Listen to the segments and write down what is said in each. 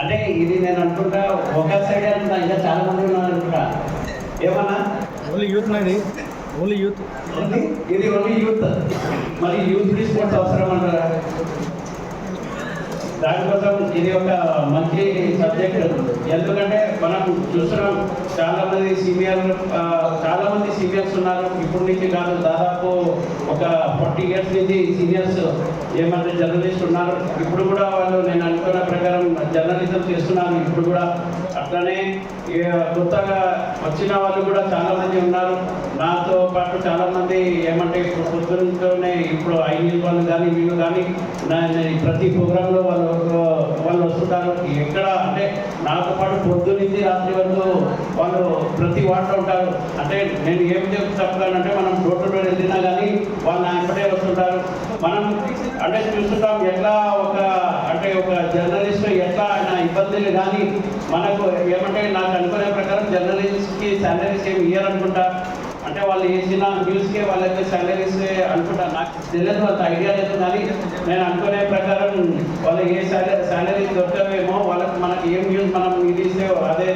అంటే ఇది నేను అనుకుంటా ఒక సైడ్ అనుకుంటా ఇంకా చాలా మంది ఉన్నారు అనుకుంటా. ఏమన్నా? ఓన్లీ యూత్ నాది ఓన్లీ యూత్ ఇది ఓన్లీ యూత్ మరి యూత్ స్పోర్ట్స్ అవసరం అంటారా? దానికోసం ఇది ఒక మంచి సబ్జెక్ట్ ఎందుకంటే మనం చూస్తున్నాం చాలా మంది సీనియర్ చాలా మంది సీనియర్స్ ఉన్నారు. ఇప్పటి నుంచి కాదు దాదాపు ఒక ఫార్టీ ఇయర్స్ నుంచి సీనియర్స్ ఏమంటే జర్నలిస్ట్ ఉన్నారు. ఇప్పుడు కూడా వాళ్ళు నేను అనుకున్న ప్రకారం జర్నలిజం చేస్తున్నారు. ఇప్పుడు కూడా అట్లనే కొత్తగా వచ్చిన వాళ్ళు కూడా చాలా మంది ఉన్నారు. నాతో పాటు చాలా మంది ఏమంటే ఇప్పుడు పొద్దున్నతోనే ఇప్పుడు ఐదు వాళ్ళు కానీ వీళ్ళు కానీ నా- ప్రతి ప్రోగ్రాంలో వాళ్ళు వాళ్ళు వస్తుంటారు. ఎక్కడ అంటే నాతో పాటు పొద్దు నుంచి రాత్రి వరకు వాళ్ళు ప్రతి వాటిలో ఉంటారు. అంటే నేను ఏం చెప్తానంటే మనం డోర్ టు డోర్ వెళ్ళినా కానీ వాళ్ళు నా ఇప్పుడే వస్తుంటారు. మనం అంటే చూస్తుంటాం ఎట్లా ఒక అంటే ఒక జర్నలిస్ట్ ఎట్లా నా ఇబ్బందులు కానీ మనకు ఏమంటే నాకు అనుకునే ప్రకారం జర్నలిస్ట్కి శాలరీస్ ఏమి ఇయ్యాలనుకుంటా. అంటే వాళ్ళు వేసిన న్యూస్కే వాళ్ళకి శాలరీస్ అనుకుంటా. నాకు తెలియదు అంత ఐడియా లేదు కానీ నేను అనుకునే ప్రకారం వాళ్ళకి ఏ శాలరీ శాలరీస్ దొరకవేమో వాళ్ళకి మనకి ఏం న్యూస్ మనం ఇది ఇస్తే అదే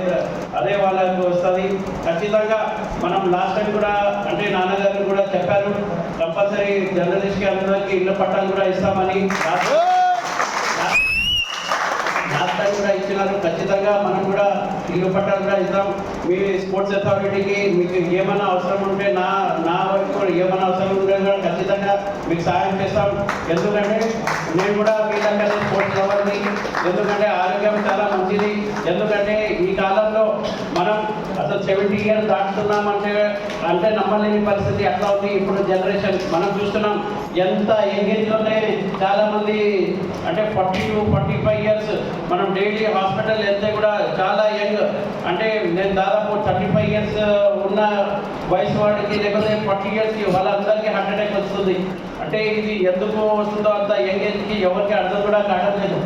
అదే వాళ్ళకి వస్తుంది. ఖచ్చితంగా మనం లాస్ట్ టైం కూడా అంటే నాన్నగారు కూడా చెప్పారు కంపల్సరీ జర్నలిస్ట్కి అందరికీ ఇళ్ళ పట్టాలు కూడా ఇస్తామని. లాస్ట్ టైం కూడా ఇచ్చినారు. ఖచ్చితంగా మనం కూడా ఇరు పట్టాలు కూడా ఇస్తాం మీ స్పోర్ట్స్ అథారిటీకి మీకు ఏమైనా అవసరం ఉంటే నా నా వైపు ఏమైనా అవసరం ఉంటే కూడా ఖచ్చితంగా మీకు సహాయం చేస్తాం. ఎందుకంటే నేను కూడా వీళ్ళందరినీ స్పోర్ట్స్ లవర్ని. ఎందుకంటే ఆరోగ్యం చాలా మంచిది. ఎందుకంటే ఈ కాలంలో సెవెంటీ ఇయర్స్ దాటుతున్నామంటే అంటే నమ్మలేని పరిస్థితి అట్లా ఉంది? ఇప్పుడు జనరేషన్ మనం చూస్తున్నాం ఎంత ఎంగేజ్లోనే చాలామంది అంటే forty to forty five years మనం డైలీ హాస్పిటల్ వెళ్తే కూడా చాలా యంగ్ అంటే నేను దాదాపు థర్టీ ఫైవ్ ఇయర్స్ ఉన్న వయసు వాడికి లేకపోతే ఫార్టీ ఇయర్స్కి వాళ్ళందరికీ హార్ట్ అటాక్ వస్తుంది. అంటే ఇది ఎందుకు వస్తుందో అంత యంగ్ ఏజ్కి ఎవరికి అర్థం కూడా కావడం లేదు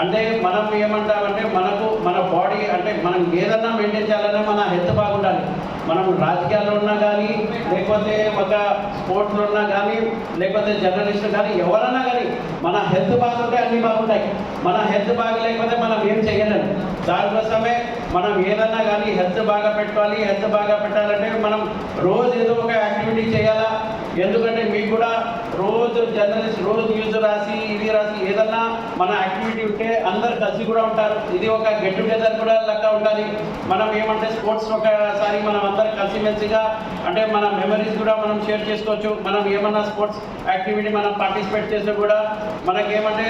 అంటే మనం ఏమంటామంటే మనకు మన బాడీ అంటే మనం ఏదన్నా మెయింటైన్ చేయాలన్నా మన హెల్త్ బాగుండాలి. మనం రాజకీయాల్లో ఉన్నా కానీ లేకపోతే ఒక స్పోర్ట్స్లో ఉన్నా కానీ లేకపోతే జర్నలిస్ట్ కానీ ఎవరన్నా కానీ మన హెల్త్ బాగా అన్నీ బాగుంటాయి. మన హెల్త్ బాగలేకపోతే మనం ఏం చేయలేము దానికోసమే మనం ఏదన్నా కానీ హెల్త్ బాగా పెట్టుకోవాలి. హెల్త్ బాగా పెట్టాలంటే మనం రోజు ఏదో ఒక యాక్టివిటీ చేయాలా? ఎందుకంటే మీకు కూడా రోజు జర్నలిస్ట్ రోజు న్యూస్ రాసి ఇది రాసి ఏదన్నా మన యాక్టివిటీ ఉంటే అందరు కలిసి కూడా ఉంటారు. ఇది ఒక గెట్ టుగెదర్ కూడా లెక్క ఉండాలి. మనం ఏమంటే స్పోర్ట్స్ ఒకసారి మనం అందరం కలిసిమెలిసిగా అంటే మన మెమరీస్ కూడా మనం షేర్ చేసుకోవచ్చు. మనం ఏమన్నా స్పోర్ట్స్ యాక్టివిటీ మనం పార్టిసిపేట్ చేస్తే కూడా మనకేమంటే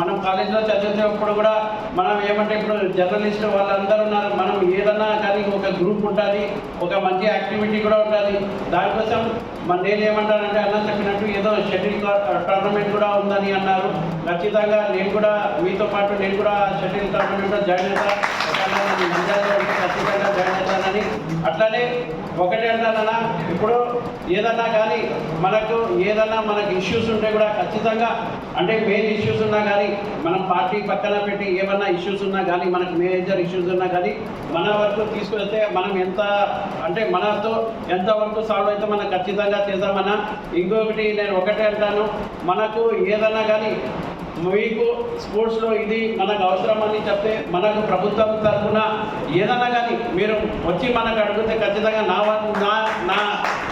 మనం కాలేజ్లో చదివేటప్పుడు కూడా మనం ఏమంటే ఇప్పుడు జర్నలిస్ట్ వాళ్ళందరూ ఉన్నారు. మనం ఏదన్నా కానీ ఒక గ్రూప్ ఉంటుంది ఒక మంచి యాక్టివిటీ కూడా ఉంటుంది. దానికోసం మన నేను ఏమంటానంటే అన్న చెప్పినట్టు ఏదో షటిల్ టోర్నమెంట్ కూడా ఉందని అన్నారు. ఖచ్చితంగా నేను కూడా మీతో పాటు నేను కూడా షటిల్ టోర్నమెంట్లో జాయిన్ అవుతాను ఖచ్చితంగా జాయిన్ అవుతానని. అట్లానే ఒకటే అంటానన్నా ఇప్పుడు ఏదన్నా కానీ మనకు ఏదన్నా మనకు ఇష్యూస్ ఉంటే కూడా ఖచ్చితంగా అంటే మెయిన్ ఇష్యూస్ ఉన్నా కానీ మనం పార్టీ పక్కన పెట్టి ఏమన్నా ఇష్యూస్ ఉన్నా కానీ మనకు మేజర్ ఇష్యూస్ ఉన్నా కానీ మన వరకు తీసుకెళ్తే మనం ఎంత అంటే మనతో ఎంత వరకు సాల్వ్ అయితే మనం ఖచ్చితంగా చేద్దామన్నా ఇంకొకటి నేను ఒకటే అంటాను. మనకు ఏదన్నా కానీ మీకు స్పోర్ట్స్లో ఇది మనకు అవసరమని చెప్తే మనకు ప్రభుత్వం తరఫున ఏదన్నా కానీ మీరు వచ్చి మనకు అడిగితే ఖచ్చితంగా నా నా నా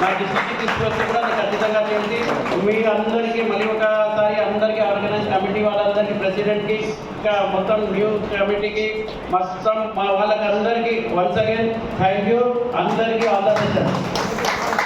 నా దృష్టికి తీసుకొస్తే కూడా నేను ఖచ్చితంగా చేసి మీ అందరికీ మళ్ళీ ఒకసారి అందరికీ ఆర్గనైజ్ కమిటీ వాళ్ళందరికీ ప్రెసిడెంట్కి ఇంకా మొత్తం న్యూ కమిటీకి మొత్తం మా వాళ్ళకి అందరికీ వన్స్ అగైన్ థ్యాంక్ యూ అందరికీ ఆల్ ద బెస్ట్